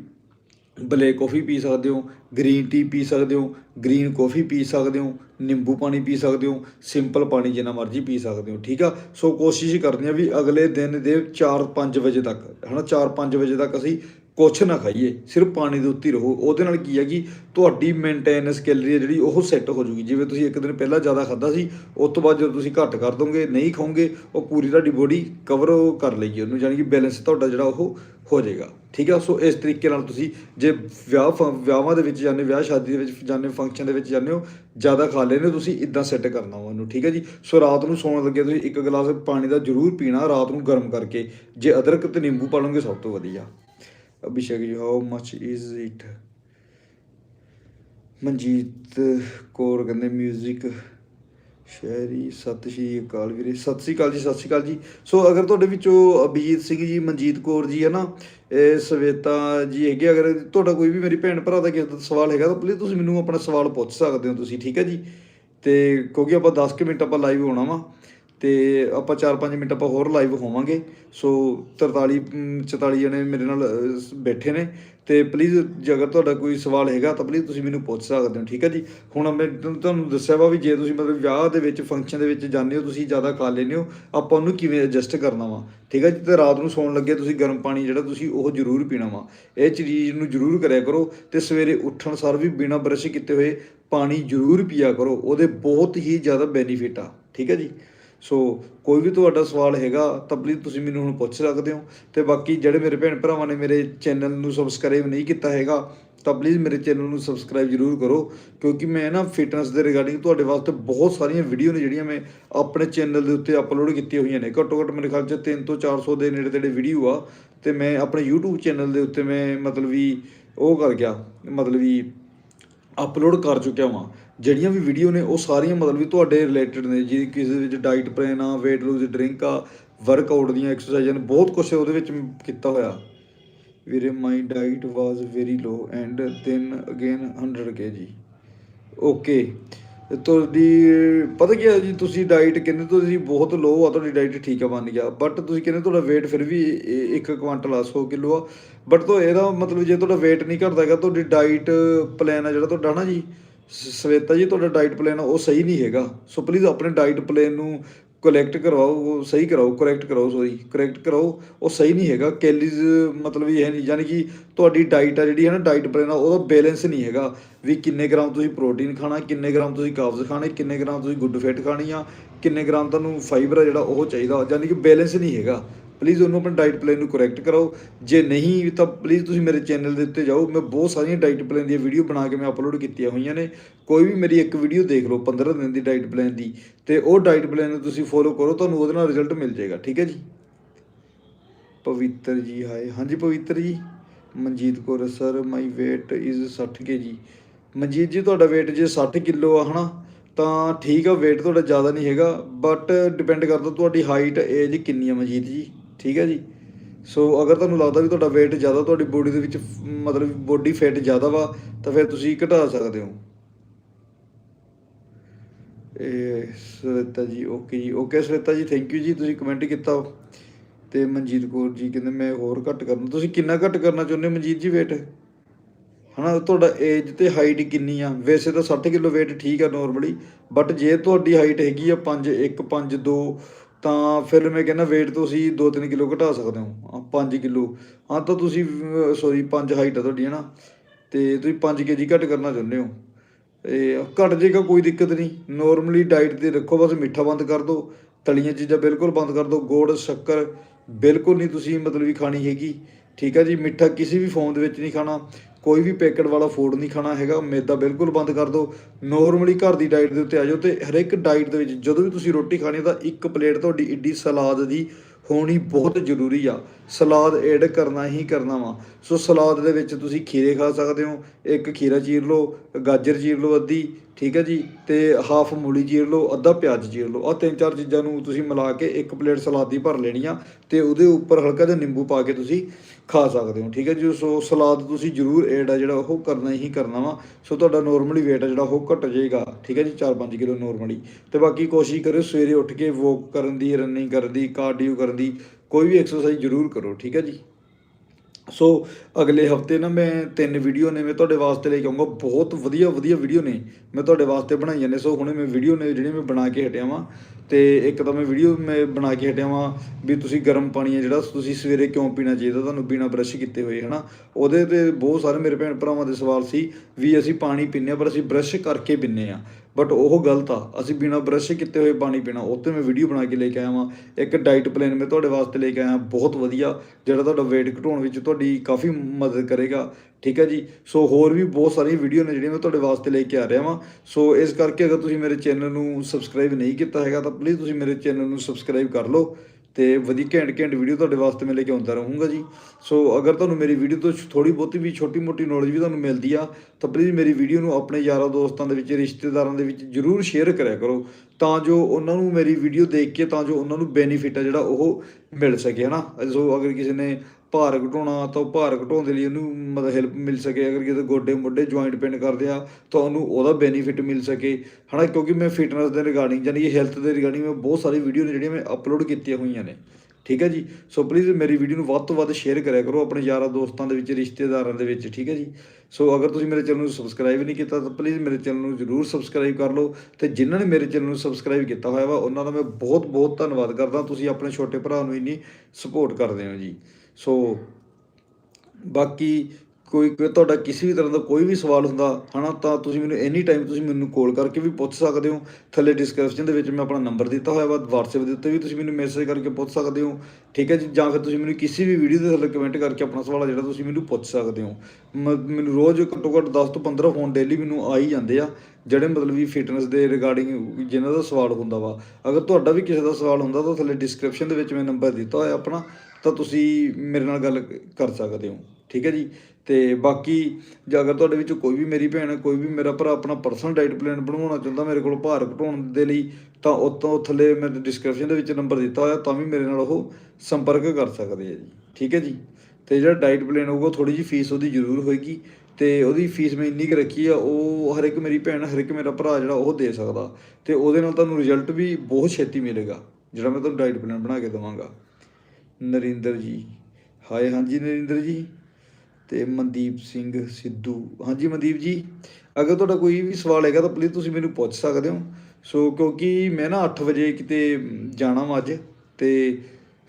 ਬਲੈਕ ਕਾਫੀ ਪੀ ਸਕਦੇ ਹੋ ਗ੍ਰੀਨ ਟੀ ਪੀ ਸਕਦੇ ਹੋ ਗ੍ਰੀਨ ਕਾਫੀ ਪੀ ਸਕਦੇ ਹੋ, ਨਿੰਬੂ ਪਾਣੀ ਪੀ ਸਕਦੇ ਹੋ ਸਿੰਪਲ ਪਾਣੀ ਜਿੰਨਾ ਮਰਜ਼ੀ ਪੀ ਸਕਦੇ ਹੋ, ਠੀਕ ਆ? ਸੋ ਕੋਸ਼ਿਸ਼ ਕਰਨੀ ਆ ਵੀ ਅਗਲੇ ਦਿਨ ਦੇ 4-5 ਵਜੇ ਤੱਕ, ਹਨਾ? 4-5 ਵਜੇ ਤੱਕ ਅਸੀਂ ਕੁਛ ਨਾ ਖਾਈਏ, ਸਿਰਫ ਪਾਣੀ ਦੇ ਉੱਤੇ ਰਹੋ। ਉਹਦੇ ਨਾਲ ਕੀ ਹੈ ਕਿ ਤੁਹਾਡੀ ਮੇਨਟੇਨੈਂਸ ਕੈਲਰੀ ਜਿਹੜੀ ਉਹ ਸੈੱਟ ਹੋ ਜੂਗੀ। ਜਿਵੇਂ ਤੁਸੀਂ ਇੱਕ ਦਿਨ ਪਹਿਲਾਂ ਜ਼ਿਆਦਾ ਖਾਦਾ ਸੀ, ਉਸ ਤੋਂ ਬਾਅਦ ਜਦੋਂ ਤੁਸੀਂ ਘੱਟ ਕਰ ਦੋਗੇ, ਨਹੀਂ ਖਾਓਗੇ, ਉਹ ਪੂਰੀ ਤੁਹਾਡੀ ਬੋਡੀ ਕਵਰ ਕਰ ਲਏਗੀ ਉਹਨੂੰ, ਯਾਨੀ ਕਿ ਬੈਲੈਂਸ ਤੁਹਾਡਾ ਜਿਹੜਾ ਉਹ ਹੋ ਜਾਏਗਾ। ਠੀਕ ਆ ਸੋ ਇਸ ਤਰੀਕੇ ਨਾਲ ਤੁਸੀਂ ਜੇ ਵਿਆਹ ਫ- ਵਿਆਹਾਂ ਦੇ ਵਿੱਚ ਜਾਂਦੇ ਵਿਆਹ ਸ਼ਾਦੀ ਦੇ ਵਿੱਚ ਜਾਂਦੇ ਫੰਕਸ਼ਨ ਦੇ ਵਿੱਚ ਜਾਂਦੇ ਹੋ, ਜ਼ਿਆਦਾ ਖਾ ਲੈਂਦੇ ਹੋ, ਤੁਸੀਂ ਇਦਾਂ ਸੈੱਟ ਕਰਨਾ ਵਾ ਉਹਨੂੰ। ਠੀਕ ਹੈ ਜੀ? ਸੋ ਰਾਤ ਨੂੰ ਸੌਣ ਲੱਗੇ ਤੁਸੀਂ ਇੱਕ ਗਲਾਸ ਪਾਣੀ ਦਾ ਜ਼ਰੂਰ ਪੀਣਾ, ਰਾਤ ਨੂੰ ਗਰਮ ਕਰਕੇ। ਜੇ ਅਦਰਕ ਤੇ ਨਿੰਬੂ ਪਾ ਲਓਗੇ, ਸਭ ਤੋਂ ਵਧੀਆ। Abhishek ji how much is it Manjeet Kaur ਕਹਿੰਦੇ 뮤직 ਸ਼ਹਿਰੀ, ਸਤਿ ਸ਼੍ਰੀ ਅਕਾਲ ਵੀਰੇ। ਸਤਿ ਸ਼੍ਰੀ ਅਕਾਲ ਜੀ, ਸਤਿ ਸ਼੍ਰੀ ਅਕਾਲ ਜੀ। ਸੋ ਅਗਰ ਤੁਹਾਡੇ ਵਿੱਚੋਂ ਅਭੀਤ ਸਿੰਘ ਜੀ, ਮਨਜੀਤ ਕੌਰ ਜੀ ਹੈ ਨਾ, ਇਹ ਸਵੇਤਾ ਜੀ ਹੈਗੇ, ਅਗਰ ਤੁਹਾਡਾ ਕੋਈ ਵੀ ਮੇਰੀ ਭੈਣ ਭਰਾ ਦਾ ਕਿਸੇ ਦਾ ਸਵਾਲ ਹੈਗਾ, ਤਾਂ ਪਲੀਜ਼ ਤੁਸੀਂ ਮੈਨੂੰ ਆਪਣਾ ਸਵਾਲ ਪੁੱਛ ਸਕਦੇ ਹੋ ਤੁਸੀਂ, ਠੀਕ ਹੈ ਜੀ? ਤੇ ਕਿਉਂਕਿ ਆਪਾਂ 10 ਕੁ ਮਿੰਟ ਆਪਾਂ ਲਾਈਵ ਹੋਣਾ ਵਾ ਤੇ ਆਪਾਂ 4-5 ਮਿੰਟ ਆਪਾਂ ਹੋਰ ਲਾਈਵ ਹੋਵਾਂਗੇ। ਸੋ 43 ਅਮ, 44 ਜਣੇ ਮੇਰੇ ਨਾਲ ਬੈਠੇ ਨੇ। ਤੇ ਪਲੀਜ਼ ਜੇਕਰ ਤੁਹਾਡਾ ਕੋਈ ਸਵਾਲ ਹੈਗਾ ਤਾਂ ਪਲੀਜ਼ ਤੁਸੀਂ ਮੈਨੂੰ ਪੁੱਛ ਸਕਦੇ ਹੋ ਠੀਕ ਹੈ ਜੀ? ਹੁਣ ਮੈਂ ਤੁਹਾਨੂੰ- ਤੁਹਾਨੂੰ ਦੱਸਿਆ ਵਾ ਵੀ ਜੇ ਤੁਸੀਂ ਮਤਲਬ ਵਿਆਹ ਦੇ ਵਿੱਚ ਫੰਕਸ਼ਨ ਦੇ ਵਿੱਚ ਜਾਂਦੇ ਹੋ ਤੁਸੀਂ ਜ਼ਿਆਦਾ ਖਾ ਲੈਂਦੇ ਹੋ ਆਪਾਂ ਉਹਨੂੰ ਕਿਵੇਂ ਐਡਜਸਟ ਕਰਨਾ ਵਾ? ਠੀਕ ਹੈ ਜੀ? ਤੇ ਰਾਤ ਨੂੰ ਸੌਣ ਲੱਗੇ ਤੁਸੀਂ ਗਰਮ ਪਾਣੀ ਜਿਹੜਾ ਤੁਸੀਂ ਉਹ ਜ਼ਰੂਰ ਪੀਣਾ ਵਾ। ਇਹ ਚੀਜ਼ ਨੂੰ ਜ਼ਰੂਰ ਕਰਿਆ ਕਰੋ ਤੇ ਸਵੇਰੇ ਉੱਠਣ ਸਾਰ ਵੀ ਬਿਨਾਂ ਬਰਸ਼ ਕੀਤੇ ਹੋਏ ਪਾਣੀ ਜ਼ਰੂਰ ਪੀਆ ਕਰੋ ਉਹਦੇ ਬਹੁਤ ਹੀ ਜ਼ਿਆਦਾ ਬੈਨੀਫਿਟ ਆ ਠੀਕ ਹੈ ਜੀ? ਸੋ ਕੋਈ ਵੀ ਤੁਹਾਡਾ ਸਵਾਲ ਹੈਗਾ, ਤਾਂ ਪਲੀਜ਼ ਤੁਸੀਂ ਮੈਨੂੰ ਹੁਣ ਪੁੱਛ ਸਕਦੇ ਹੋ। ਤੇ ਬਾਕੀ ਜਿਹੜੇ ਮੇਰੇ ਭੈਣ ਭਰਾਵਾਂ ਨੇ ਮੇਰੇ ਚੈਨਲ ਨੂੰ ਸਬਸਕ੍ਰਾਈਬ ਨਹੀਂ ਕੀਤਾ ਹੈਗਾ, ਤਾਂ ਪਲੀਜ਼ ਮੇਰੇ ਚੈਨਲ ਨੂੰ ਸਬਸਕ੍ਰਾਈਬ ਜ਼ਰੂਰ ਕਰੋ। ਕਿਉਂਕਿ ਮੈਂ ਨਾ ਫਿਟਨੈਸ ਦੇ ਰਿਗਾਰਡਿੰਗ ਤੁਹਾਡੇ ਵਾਸਤੇ ਬਹੁਤ ਸਾਰੀਆਂ ਵੀਡੀਓ ਨੇ ਜਿਹੜੀਆਂ ਮੈਂ ਆਪਣੇ ਚੈਨਲ ਦੇ ਉੱਤੇ ਅਪਲੋਡ ਕੀਤੀਆਂ ਹੋਈਆਂ ਨੇ। ਘੱਟੋ ਘੱਟ ਮੇਰੇ ਖਿਆਲ 'ਚ 3 ਤੋਂ 400 ਦੇ ਨੇੜੇ ਤੇੜੇ ਵੀਡੀਓ ਆ। ਤੇ ਮੈਂ ਆਪਣੇ YouTube ਚੈਨਲ ਦੇ ਉੱਤੇ ਮੈਂ ਮਤਲਬ ਵੀ ਉਹ ਕਰ ਗਿਆ, ਮਤਲਬ ਵੀ ਅਪਲੋਡ ਕਰ ਚੁੱਕਿਆ ਵਾਂ। ਜਿਹੜੀਆਂ ਵੀ ਵੀਡੀਓ ਨੇ, ਉਹ ਸਾਰੀਆਂ ਮਤਲਬ ਵੀ ਤੁਹਾਡੇ ਰਿਲੇਟਡ ਨੇ, ਜੀ ਕਿਸੇ ਵਿੱਚ ਡਾਈਟ ਪਲਾਨ ਆ, weight lose ਡਰਿੰਕ ਆ ਵਰਕਆਊਟ ਦੀਆਂ ਐਕਸਰਸਾਈਜ਼ਾਂ ਨੇ, ਬਹੁਤ ਕੁਝ ਉਹਦੇ ਵਿੱਚ ਕੀਤਾ ਹੋਇਆ। ਵੀਰੇ my diet was very low and then again 100 kg okay ਤੁਹਾਡੀ, ਪਤਾ ਕੀ ਹੈ ਜੀ, ਤੁਸੀਂ ਡਾਈਟ ਕਹਿੰਦੇ ਤੁਸੀਂ ਬਹੁਤ ਲੋ ਆ, ਤੁਹਾਡੀ ਡਾਈਟ ਠੀਕ ਆ, ਬਣ ਗਿਆ। ਬਟ ਤੁਸੀਂ ਕਹਿੰਦੇ ਤੁਹਾਡਾ weight ਫਿਰ ਵੀ 1 ਕੁਆਂਟਲ ਆ 100 ਕਿਲੋ ਆ। ਬਟ ਤੋਂ ਇਹਦਾ ਮਤਲਬ ਜੇ ਤੁਹਾਡਾ weight ਨਹੀਂ ਘਟਦਾ ਹੈਗਾ, ਤੁਹਾਡੀ ਡਾਈਟ ਪਲਾਨ ਆ ਜਿਹੜਾ ਤੁਹਾਡਾ ਨਾ ਜੀ ਸਵੇਤਾ ਜੀ, ਤੁਹਾਡਾ ਡਾਈਟ ਪਲਾਨ ਉਹ ਸਹੀ ਨਹੀਂ ਹੈਗਾ। ਸੋ ਪਲੀਜ਼ ਆਪਣੇ ਡਾਈਟ ਪਲਾਨ ਨੂੰ ਕਲੈਕਟ ਕਰਵਾਓ, ਉਹ ਸਹੀ ਕਰਾਓ ਕਰੈਕਟ ਕਰਾਓ ਸੋਰੀ ਕਰੈਕਟ ਕਰਾਓ। ਉਹ ਸਹੀ ਨਹੀਂ ਹੈਗਾ। ਕੈਲਰੀਜ਼ ਮਤਲਬ ਇਹ ਨਹੀਂ, ਯਾਨੀ ਕਿ ਤੁਹਾਡੀ ਡਾਈਟ ਆ ਜਿਹੜੀ ਹੈ ਨਾ ਡਾਈਟ ਪਲਾਨ ਆ, ਉਹਦਾ ਬੈਲੈਂਸ ਨਹੀਂ ਹੈਗਾ। ਵੀ ਕਿੰਨੇ ਗ੍ਰਾਮ ਤੁਸੀਂ ਪ੍ਰੋਟੀਨ ਖਾਣਾ, ਕਿੰਨੇ ਗ੍ਰਾਮ ਤੁਸੀਂ ਕਾਰਬਸ ਖਾਣੇ, ਕਿੰਨੇ ਗ੍ਰਾਮ ਤੁਸੀਂ ਗੁੱਡ ਫੈਟ ਖਾਣੀ ਆ, ਕਿੰਨੇ ਗ੍ਰਾਮ ਤੁਹਾਨੂੰ ਫਾਈਬਰ ਆ ਜਿਹੜਾ ਉਹ ਚਾਹੀਦਾ। ਯਾਨੀ ਕਿ ਬੈਲੈਂਸ ਨਹੀਂ ਹੈਗਾ। ਪਲੀਜ਼ ਉਹਨੂੰ ਆਪਣੇ ਡਾਈਟ ਪਲਾਨ ਨੂੰ ਕਰੈਕਟ ਕਰਾਓ। ਜੇ ਨਹੀਂ, ਤਾਂ ਪਲੀਜ਼ ਤੁਸੀਂ ਮੇਰੇ ਚੈਨਲ ਦੇ ਉੱਤੇ ਜਾਓ। ਮੈਂ ਬਹੁਤ ਸਾਰੀਆਂ ਡਾਈਟ ਪਲਾਨ ਦੀਆਂ ਵੀਡੀਓ ਬਣਾ ਕੇ ਮੈਂ ਅਪਲੋਡ ਕੀਤੀਆਂ ਹੋਈਆਂ ਨੇ। ਕੋਈ ਵੀ ਮੇਰੀ ਇੱਕ ਵੀਡੀਓ ਦੇਖ ਲਓ 15 ਦਿਨ ਦੀ ਡਾਈਟ ਪਲਾਨ ਦੀ। ਤੇ ਉਹ ਡਾਈਟ ਪਲਾਨ ਨੂੰ ਤੁਸੀਂ ਫੋਲੋ ਕਰੋ, ਤੁਹਾਨੂੰ ਉਹਦੇ ਨਾਲ ਰਿਜ਼ਲਟ ਮਿਲ ਜਾਏਗਾ। ਠੀਕ ਹੈ ਜੀ? ਪਵਿੱਤਰ ਜੀ, ਹਾਏ। ਹਾਂਜੀ, Pavittar ji. Manjeet Kaur sir my weight is 60 kg Manjeet ji, ਤੁਹਾਡਾ weight ਜੇ 60 ਕਿਲੋ ਆ, ਹਨਾ? ਤਾਂ ਠੀਕ ਆ, weight ਤੁਹਾਡਾ ਜ਼ਿਆਦਾ ਨਹੀਂ ਹੈਗਾ। ਬਟ ਡਿਪੈਂਡ ਕਰਦਾ ਤੁਹਾਡੀ ਹਾਈਟ ਏਜ ਕਿੰਨੀ ਆ ਮਨਜੀਤ ਜੀ। ਠੀਕ ਹੈ ਜੀ। ਸੋ ਅਗਰ ਤੁਹਾਨੂੰ ਲੱਗਦਾ ਵੀ ਤੁਹਾਡਾ weight ਜ਼ਿਆਦਾ, ਤੁਹਾਡੀ ਬੋਡੀ ਦੇ ਵਿੱਚ, ਮਤਲਬ ਬੋਡੀ ਫੈਟ ਜ਼ਿਆਦਾ ਵਾ, ਤਾਂ ਫਿਰ ਤੁਸੀਂ ਘਟਾ ਸਕਦੇ ਹੋ। ਇਹ ਸਵੇਤਾ ਜੀ ਓਕੇ ਜੀ ਓਕੇ ਸਵੇਤਾ ਜੀ ਥੈਂਕ ਯੂ ਜੀ, ਤੁਸੀਂ ਕਮੈਂਟ ਕੀਤਾ ਤੇ ਮਨਜੀਤ ਕੌਰ ਜੀ ਕਹਿੰਦੇ, ਮੈਂ ਹੋਰ ਘੱਟ ਕਰਨਾ। ਤੁਸੀਂ ਕਿੰਨਾ ਘੱਟ ਕਰਨਾ ਚਾਹੁੰਦੇ ਹੋ ਮਨਜੀਤ ਜੀ weight? ਹਨਾ, ਤੁਹਾਡਾ ਏਜ ਤੇ ਹਾਈਟ ਕਿੰਨੀ ਆ? ਵੈਸੇ ਤਾਂ 60 ਕਿਲੋ weight ਠੀਕ ਆ ਨਾਰਮਲੀ ਬਟ ਜੇ ਤੁਹਾਡੀ ਹਾਈਟ ਹੈਗੀ ਆ 5 1 5 2 ਤਾਂ ਫਿਰ ਮੈਂ ਕਹਿੰਦਾ weight ਤੁਸੀਂ 2-3 ਕਿਲੋ ਘਟਾ ਸਕਦੇ ਹੋ 5 ਕਿਲੋ। ਹਾਂ, ਤਾਂ ਤੁਸੀਂ ਸੌਰੀ 5 ਹਾਈਟ ਆ ਤੁਹਾਡੀ ਨਾ ਤੇ ਤੁਸੀਂ 5 ਕੇਜੀ ਘੱਟ ਕਰਨਾ ਚਾਹੁੰਦੇ ਹੋ। ਇਹ ਘਟ ਜੇਗਾ ਕੋਈ ਦਿੱਕਤ ਨਹੀਂ ਨਾਰਮਲੀ ਡਾਈਟ ਤੇ ਰੱਖੋ, ਬਸ ਮਿੱਠਾ ਬੰਦ ਕਰ ਦਿਓ ਤਲੀਆਂ ਚੀਜ਼ਾਂ ਬਿਲਕੁਲ ਬੰਦ ਕਰ ਦਿਓ ਗੁੜ, ਸ਼ੱਕਰ ਬਿਲਕੁਲ ਨਹੀਂ ਤੁਸੀਂ ਮਤਲਬ ਵੀ ਖਾਣੀ ਹੈਗੀ, ਠੀਕ ਹੈ ਜੀ? ਮਿੱਠਾ ਕਿਸੇ ਵੀ ਫਾਰਮ ਦੇ ਵਿੱਚ ਨਹੀਂ ਖਾਣਾ। ਕੋਈ ਵੀ ਪੈਕਟ ਵਾਲਾ ਫੂਡ ਨਹੀਂ ਖਾਣਾ ਹੈਗਾ, ਮੈਦਾ ਬਿਲਕੁਲ ਬੰਦ ਕਰ ਦਿਓ। ਨੋਰਮਲੀ ਘਰ ਦੀ ਡਾਈਟ ਦੇ ਉੱਤੇ ਆ ਜਾਓ ਤੇ ਹਰ ਇੱਕ ਡਾਈਟ ਦੇ ਵਿੱਚ ਜਦੋਂ ਵੀ ਤੁਸੀਂ ਰੋਟੀ ਖਾਣੀ ਤਾਂ ਇੱਕ ਪਲੇਟ ਤੁਹਾਡੀ ਇੱਡੀ ਸਲਾਦ ਦੀ ਹੋਣੀ ਬਹੁਤ ਜ਼ਰੂਰੀ ਆ। ਸਲਾਦ ਐਡ ਕਰਨਾ ਹੀ ਕਰਨਾ ਵਾ। ਸੋ ਸਲਾਦ ਦੇ ਵਿੱਚ ਤੁਸੀਂ ਖੀਰੇ ਖਾ ਸਕਦੇ ਹੋ, ਇੱਕ ਖੀਰਾ ਚੀਰ ਲਓ, ਗਾਜਰ ਚੀਰ ਲਓ ਅੱਧੀ ਠੀਕ ਹੈ ਜੀ, ਤੇ ਹਾਫ ਮੂਲੀ ਜੀਰ ਲਓ, ਅੱਧਾ ਪਿਆਜ਼ ਜੀਰ ਲਓ ਆ ਤਿੰਨ ਚਾਰ ਚੀਜ਼ਾਂ ਨੂੰ ਤੁਸੀਂ ਮਿਲਾ ਕੇ ਇੱਕ ਪਲੇਟ ਸਲਾਦ ਦੀ ਭਰ ਲੈਣੀ ਆ, ਤੇ ਉਹਦੇ ਉੱਪਰ ਹਲਕਾ ਜਿਹਾ ਨਿੰਬੂ ਪਾ ਕੇ ਤੁਸੀਂ ਖਾ ਸਕਦੇ ਹੋ, ਠੀਕ ਹੈ ਜੀ। ਸੋ ਸਲਾਦ ਤੁਸੀਂ ਜ਼ਰੂਰ ਐਡ ਆ ਜਿਹੜਾ ਉਹ ਕਰਨਾ ਹੀ ਕਰਨਾ ਵਾ। ਸੋ ਤੁਹਾਡਾ ਨਾਰਮਲੀ weight ਆ ਜਿਹੜਾ ਉਹ ਘਟ ਜਾਏਗਾ, ਠੀਕ ਹੈ ਜੀ 4-5 ਕਿਲੋ ਨਾਰਮਲੀ ਤੇ ਬਾਕੀ ਕੋਸ਼ਿਸ਼ ਕਰਿਓ ਸਵੇਰੇ ਉੱਠ ਕੇ ਵੋਕ ਕਰਨ ਦੀ ਰਨਿੰਗ ਕਰਨ ਦੀ ਕਾਰਡੀਓ ਕਰਨ ਦੀ, ਕੋਈ ਵੀ ਐਕਸਰਸਾਈਜ਼ ਜ਼ਰੂਰ ਕਰੋ, ਠੀਕ ਹੈ ਜੀ। ਸੋ ਅਗਲੇ ਹਫ਼ਤੇ ਨਾ ਮੈਂ ਤਿੰਨ ਵੀਡੀਓ ਨੇ ਮੈਂ ਤੁਹਾਡੇ ਵਾਸਤੇ ਲੈ ਕੇ ਆਉਂਗਾ ਬਹੁਤ ਵਧੀਆ ਵਧੀਆ ਵੀਡੀਓ ਨੇ। ਮੈਂ ਤੁਹਾਡੇ ਵਾਸਤੇ ਬਣਾਈਆਂ ਨੇ। ਸੋ ਹੁਣੇ ਮੈਂ ਵੀਡੀਓ ਨੇ ਜਿਹੜੀਆਂ ਮੈਂ ਬਣਾ ਕੇ ਹਟਿਆ ਵਾਂ। ਤੇ ਇੱਕ ਤਾਂ ਮੈਂ ਵੀਡੀਓ ਮੈਂ ਬਣਾ ਕੇ ਹਟਿਆ ਵਾਂ ਵੀ ਤੁਸੀਂ ਗਰਮ ਪਾਣੀ ਹੈ ਜਿਹੜਾ, ਤੁਸੀਂ ਸਵੇਰੇ ਕਿਉਂ ਪੀਣਾ ਚਾਹੀਦਾ? ਤੁਹਾਨੂੰ ਬਿਨਾ ਬ੍ਰਸ਼ ਕੀਤੇ ਹੋਏ, ਹਨਾ? ਉਹਦੇ ਤੇ ਬਹੁਤ ਸਾਰੇ ਮੇਰੇ ਭੈਣ ਭਰਾਵਾਂ ਦੇ ਸਵਾਲ ਸੀ ਵੀ ਅਸੀਂ ਪਾਣੀ ਪੀਂਦੇ ਹਾਂ, ਪਰ ਅਸੀਂ ਬ੍ਰਸ਼ ਕਰਕੇ ਪੀਂਦੇ ਆ ਬਟ ਉਹ ਗਲਤ ਆ। ਅਸੀਂ ਬਿਨਾ ਬ੍ਰਸ਼ ਕੀਤੇ ਹੋਏ ਪਾਣੀ ਪੀਣਾ। ਉਹ 'ਤੇ ਮੈਂ ਵੀਡੀਓ ਬਣਾ ਕੇ ਲੈ ਕੇ ਆਇਆ ਵਾਂ। ਇੱਕ ਡਾਈਟ ਪਲਾਨ ਮੈਂ ਤੁਹਾਡੇ ਵਾਸਤੇ ਲੈ ਕੇ ਆਇਆ। ਬਹੁਤ ਵਧੀਆ। ਜਿਹੜਾ ਤੁਹਾਡਾ weight ਘਟਾਉਣ ਵਿੱਚ ਤੁਹਾਡੀ ਕਾਫੀ ਮਦਦ ਕਰੇਗਾ। ਠੀਕ ਹੈ ਜੀ? ਸੋ ਹੋਰ ਵੀ ਬਹੁਤ ਸਾਰੀਆਂ ਵੀਡੀਓ ਨੇ ਜਿਹੜੀਆਂ ਮੈਂ ਤੁਹਾਡੇ ਵਾਸਤੇ ਲੈ ਕੇ ਆ ਰਿਹਾ ਵਾਂ। ਸੋ ਇਸ ਕਰਕੇ ਅਗਰ ਤੁਸੀਂ ਮੇਰੇ ਚੈਨਲ ਨੂੰ ਸਬਸਕ੍ਰਾਈਬ ਨਹੀਂ ਕੀਤਾ ਹੈਗਾ, ਤਾਂ ਪਲੀਜ਼ ਤੁਸੀਂ ਮੇਰੇ ਚੈਨਲ ਨੂੰ ਸਬਸਕ੍ਰਾਈਬ ਕਰ ਲਓ। ਤੇ ਵਧੀਆ ਘੈਂਟ ਘੈਂਟ ਵੀਡੀਓ ਤੁਹਾਡੇ ਵਾਸਤੇ ਮੈਂ ਲੈ ਕੇ ਆਉਂਦਾ ਰਹੂੰਗਾ ਜੀ। ਸੋ ਅਗਰ ਤੁਹਾਨੂੰ ਮੇਰੀ ਵੀਡੀਓ ਤੋਂ ਥੋੜੀ ਬਹੁਤੀ ਵੀ ਛੋਟੀ ਮੋਟੀ ਨੌਲੇਜ ਵੀ ਤੁਹਾਨੂੰ ਮਿਲਦੀ ਆ, ਤਾਂ ਪਲੀਜ਼ ਮੇਰੀ ਵੀਡੀਓ ਨੂੰ ਆਪਣੇ ਯਾਰਾਂ ਦੋਸਤਾਂ ਦੇ ਵਿੱਚ, ਰਿਸ਼ਤੇਦਾਰਾਂ ਦੇ ਵਿੱਚ ਜਰੂਰ ਸ਼ੇਅਰ ਕਰਿਆ ਕਰੋ, ਤਾਂ ਜੋ ਉਹਨਾਂ ਨੂੰ ਮੇਰੀ ਵੀਡੀਓ ਦੇਖ ਕੇ, ਤਾਂ ਜੋ ਉਹਨਾਂ ਨੂੰ ਬੈਨੀਫਿਟ ਆ ਜਿਹੜਾ ਉਹ ਮਿਲ ਸਕੇ, ਹਨਾ? ਸੋ ਅਗਰ ਕਿਸੇ ਨੇ ਭਾਰ ਘਟਾਉਣਾ ਤਾਂ ਉਹ ਭਾਰ ਘਟਾਉਣ ਦੇ ਲਈ ਉਹਨੂੰ ਮਤਲਬ ਹੈਲਪ ਮਿਲ ਸਕੇ। ਅਗਰ ਕਿਤੇ ਗੋਡੇ ਮੋਢੇ ਜੁਆਇੰਟ ਪੇਨ ਕਰਦੇ ਆ, ਤਾਂ ਉਹਨੂੰ ਉਹਦਾ ਬੈਨੀਫਿਟ ਮਿਲ ਸਕੇ। ਹਨਾ, ਕਿਉਂਕਿ ਮੈਂ ਫਿਟਨੈਸ ਦੇ ਰਿਗਾਰਡਿੰਗ ਯਾਨੀ ਕਿ ਹੈਲਥ ਦੇ ਰਿਗਾਰਡਿੰਗ ਮੈਂ ਬਹੁਤ ਸਾਰੀ ਵੀਡੀਓ ਨੇ ਜਿਹੜੀਆਂ ਮੈਂ ਅਪਲੋਡ ਕੀਤੀਆਂ ਹੋਈਆਂ ਨੇ। ਠੀਕ ਹੈ ਜੀ? ਸੋ ਪਲੀਜ਼ ਮੇਰੀ ਵੀਡੀਓ ਨੂੰ ਵੱਧ ਤੋਂ ਵੱਧ ਸ਼ੇਅਰ ਕਰਿਆ ਕਰੋ ਆਪਣੇ ਯਾਰਾਂ ਦੋਸਤਾਂ ਦੇ ਵਿੱਚ, ਰਿਸ਼ਤੇਦਾਰਾਂ ਦੇ ਵਿੱਚ, ਠੀਕ ਹੈ ਜੀ? ਸੋ ਅਗਰ ਤੁਸੀਂ ਮੇਰੇ ਚੈਨਲ ਨੂੰ ਸਬਸਕ੍ਰਾਈਬ ਨਹੀਂ ਕੀਤਾ, ਤਾਂ ਪਲੀਜ਼ ਮੇਰੇ ਚੈਨਲ ਨੂੰ ਜਰੂਰ ਸਬਸਕ੍ਰਾਈਬ ਕਰ ਲਓ। ਤੇ ਜਿਨ੍ਹਾਂ ਨੇ ਮੇਰੇ ਚੈਨਲ ਨੂੰ ਸਬਸਕ੍ਰਾਈਬ ਕੀਤਾ ਹੋਇਆ ਵਾ, ਉਹਨਾਂ ਦਾ ਮੈਂ ਬਹੁਤ ਬਹੁਤ ਧੰਨਵਾਦ ਕਰਦਾ। ਤੁਸੀਂ ਆਪਣੇ ਛੋਟੇ ਭਰਾ ਨੂੰ ਇੰਨੀ ਸਪੋਰਟ ਕਰਦੇ ਹੋ ਜੀ। ਸੋ ਬਾਕੀ ਕੋਈ ਤੁਹਾਡਾ ਕਿਸੇ ਵੀ ਤਰ੍ਹਾਂ ਦਾ ਕੋਈ ਵੀ ਸਵਾਲ ਹੁੰਦਾ, ਹਨਾ, ਤਾਂ ਤੁਸੀਂ ਮੈਨੂੰ ਐਨੀ ਟਾਈਮ ਤੁਸੀਂ ਮੈਨੂੰ ਕਾਲ ਕਰਕੇ ਵੀ ਪੁੱਛ ਸਕਦੇ ਹੋ। ਥੱਲੇ ਡਿਸਕ੍ਰਿਪਸ਼ਨ ਦੇ ਵਿੱਚ ਮੈਂ ਆਪਣਾ ਨੰਬਰ ਦਿੱਤਾ ਹੋਇਆ ਵਾ, WhatsApp ਦੇ ਉੱਤੇ ਵੀ ਤੁਸੀਂ ਮੈਨੂੰ ਮੈਸੇਜ ਕਰਕੇ ਪੁੱਛ ਸਕਦੇ ਹੋ, ਠੀਕ ਹੈ ਜੀ? ਜਾਂ ਫਿਰ ਤੁਸੀਂ ਮੈਨੂੰ ਕਿਸੇ ਵੀ ਵੀਡੀਓ ਦੇ ਥੱਲੇ ਕਮੈਂਟ ਕਰਕੇ ਆਪਣਾ ਸਵਾਲ ਆ ਜਿਹੜਾ ਤੁਸੀਂ ਮੈਨੂੰ ਪੁੱਛ ਸਕਦੇ ਹੋ। ਮੈਨੂੰ ਰੋਜ਼ ਘੱਟੋ ਘੱਟ 10 ਤੋਂ 15 ਫੋਨ ਡੇਲੀ ਮੈਨੂੰ ਆ ਹੀ ਜਾਂਦੇ ਆ, ਜਿਹੜੇ ਮਤਲਬ ਵੀ ਫਿਟਨੈਸ ਦੇ ਰਿਗਾਰਡਿੰਗ ਜਿਨ੍ਹਾਂ ਦਾ ਸਵਾਲ ਹੁੰਦਾ ਵਾ। ਅਗਰ ਤੁਹਾਡਾ ਵੀ ਕਿਸੇ ਦਾ ਸਵਾਲ ਹੁੰਦਾ ਤਾਂ ਥੱਲੇ ਡਿਸਕ੍ਰਿਪਸ਼ਨ ਦੇ ਵਿੱਚ ਮੈਂ ਨੰਬਰ ਦਿੱਤਾ ਹੋਇਆ ਆਪਣਾ ਤਾਂ ਤੁਸੀਂ ਮੇਰੇ ਨਾਲ ਗੱਲ ਕਰ ਸਕਦੇ ਹੋ, ਠੀਕ ਹੈ ਜੀ? ਤੇ ਬਾਕੀ ਜੇ ਅਗਰ ਤੁਹਾਡੇ ਵਿੱਚ ਕੋਈ ਵੀ ਮੇਰੀ ਭੈਣ, ਕੋਈ ਵੀ ਮੇਰਾ ਭਰਾ ਆਪਣਾ ਪਰਸਨਲ ਡਾਈਟ ਪਲਾਨ ਬਣਵਾਉਣਾ ਚਾਹੁੰਦਾ, ਮੇਰੇ ਕੋਲ ਭਾਰ ਘਟਾਉਣ ਦੇ ਲਈ, ਤਾਂ ਉਤੋਂ ਥੱਲੇ ਮੈਂ ਡਿਸਕ੍ਰਿਪਸ਼ਨ ਦੇ ਵਿੱਚ ਨੰਬਰ ਦਿੱਤਾ ਹੋਇਆ, ਤਾਂ ਵੀ ਮੇਰੇ ਨਾਲ ਉਹ ਸੰਪਰਕ ਕਰ ਸਕਦੇ ਆ ਜੀ, ਠੀਕ ਹੈ ਜੀ? ਤੇ ਜਿਹੜਾ ਡਾਈਟ ਪਲਾਨ ਹੋਊਗਾ ਥੋੜੀ ਜਿਹੀ ਫੀਸ ਉਹਦੀ ਜ਼ਰੂਰ ਹੋਏਗੀ, ਤੇ ਉਹਦੀ ਫੀਸ ਮੈਂ ਇੰਨੀ ਕੁ ਰੱਖੀ ਆ, ਉਹ ਹਰ ਇੱਕ ਮੇਰੀ ਭੈਣ, ਹਰ ਇੱਕ ਮੇਰਾ ਭਰਾ ਜਿਹੜਾ ਉਹ ਦੇ ਸਕਦਾ, ਤੇ ਉਹਦੇ ਨਾਲ ਤੁਹਾਨੂੰ ਰਿਜ਼ਲਟ ਵੀ ਬਹੁਤ ਛੇਤੀ ਮਿਲੇਗਾ, ਜਿਹੜਾ ਮੈਂ ਤੁਹਾਨੂੰ ਡਾਈਟ ਪਲਾਨ ਬਣਾ ਕੇ ਦਵਾਂਗਾ। ਨਰਿੰਦਰ ਜੀ। ਹਾਏ, ਹਾਂਜੀ ਨਰਿੰਦਰ ਜੀ ਤੇ ਮਨਦੀਪ ਸਿੰਘ ਸਿੱਧੂ। ਹਾਂਜੀ ਮਨਦੀਪ ਜੀ, ਅਗਰ ਤੁਹਾਡਾ ਕੋਈ ਵੀ ਸਵਾਲ ਹੈਗਾ ਤਾਂ ਪਲੀਜ਼ ਤੁਸੀਂ ਮੈਨੂੰ ਪੁੱਛ ਸਕਦੇ ਹੋ। ਸੋ ਕਿਉਂਕਿ ਮੈਂ ਨਾ 8 ਵਜੇ ਕਿਤੇ ਜਾਣਾ ਵਾ ਅੱਜ ਤੇ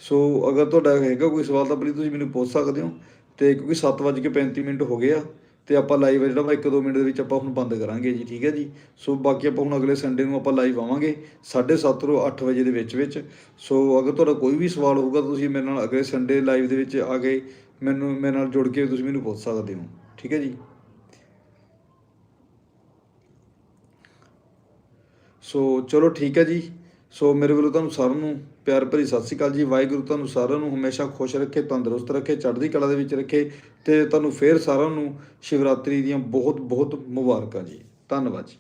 ਸੋ ਅਗਰ ਤੁਹਾਡਾ ਹੈਗਾ ਕੋਈ ਸਵਾਲ ਤਾਂ ਪਲੀਜ਼ ਤੁਸੀਂ ਮੈਨੂੰ ਪੁੱਛ ਸਕਦੇ ਹੋ। ਤੇ ਕਿਉਂਕਿ 7:35 ਮਿੰਟ ਹੋ ਗਏ ਆ। ਤੇ ਆਪਾਂ ਲਾਈਵ ਜਿਹੜਾ ਵਾ 1-2 ਮਿੰਟ ਦੇ ਵਿੱਚ ਆਪਾਂ ਹੁਣ ਬੰਦ ਕਰਾਂਗੇ ਜੀ, ਠੀਕ ਹੈ ਜੀ? ਸੋ ਬਾਕੀ ਆਪਾਂ ਹੁਣ ਅਗਲੇ ਸੰਡੇ ਨੂੰ ਆਪਾਂ ਲਾਈਵ ਆਵਾਂਗੇ 7:30 ਤੋਂ 8 ਵਜੇ ਦੇ ਵਿੱਚ ਵਿੱਚ। ਸੋ ਅਗਰ ਤੁਹਾਡਾ ਕੋਈ ਵੀ ਸਵਾਲ ਹੋਊਗਾ, ਤੁਸੀਂ ਮੇਰੇ ਨਾਲ ਅਗਲੇ ਸੰਡੇ ਲਾਈਵ ਦੇ ਵਿੱਚ ਆ ਕੇ ਮੈਨੂੰ, ਮੇਰੇ ਨਾਲ ਜੁੜ ਕੇ ਤੁਸੀਂ ਮੈਨੂੰ ਪੁੱਛ ਸਕਦੇ ਹੋ, ਠੀਕ ਹੈ ਜੀ? ਸੋ ਚਲੋ ਠੀਕ ਹੈ ਜੀ। ਸੋ ਮੇਰੇ ਵੱਲੋਂ ਤੁਹਾਨੂੰ ਸਾਰਿਆਂ ਨੂੰ ਪਿਆਰ ਭਰੀ ਸਤਿ ਸ਼੍ਰੀ ਅਕਾਲ ਜੀ। ਵਾਹਿਗੁਰੂ ਤੁਹਾਨੂੰ ਸਾਰਿਆਂ ਨੂੰ ਹਮੇਸ਼ਾ ਖੁਸ਼ ਰੱਖੇ, ਤੰਦਰੁਸਤ ਰੱਖੇ, ਚੜ੍ਹਦੀ ਕਲਾ ਦੇ ਵਿੱਚ ਰੱਖੇ ਤੇ ਤੁਹਾਨੂੰ ਫੇਰ ਸਾਰਿਆਂ ਨੂੰ ਸ਼ਿਵਰਾਤਰੀ ਦੀਆਂ ਬਹੁਤ ਬਹੁਤ ਮੁਬਾਰਕਾਂ ਜੀ। ਧੰਨਵਾਦ ਜੀ।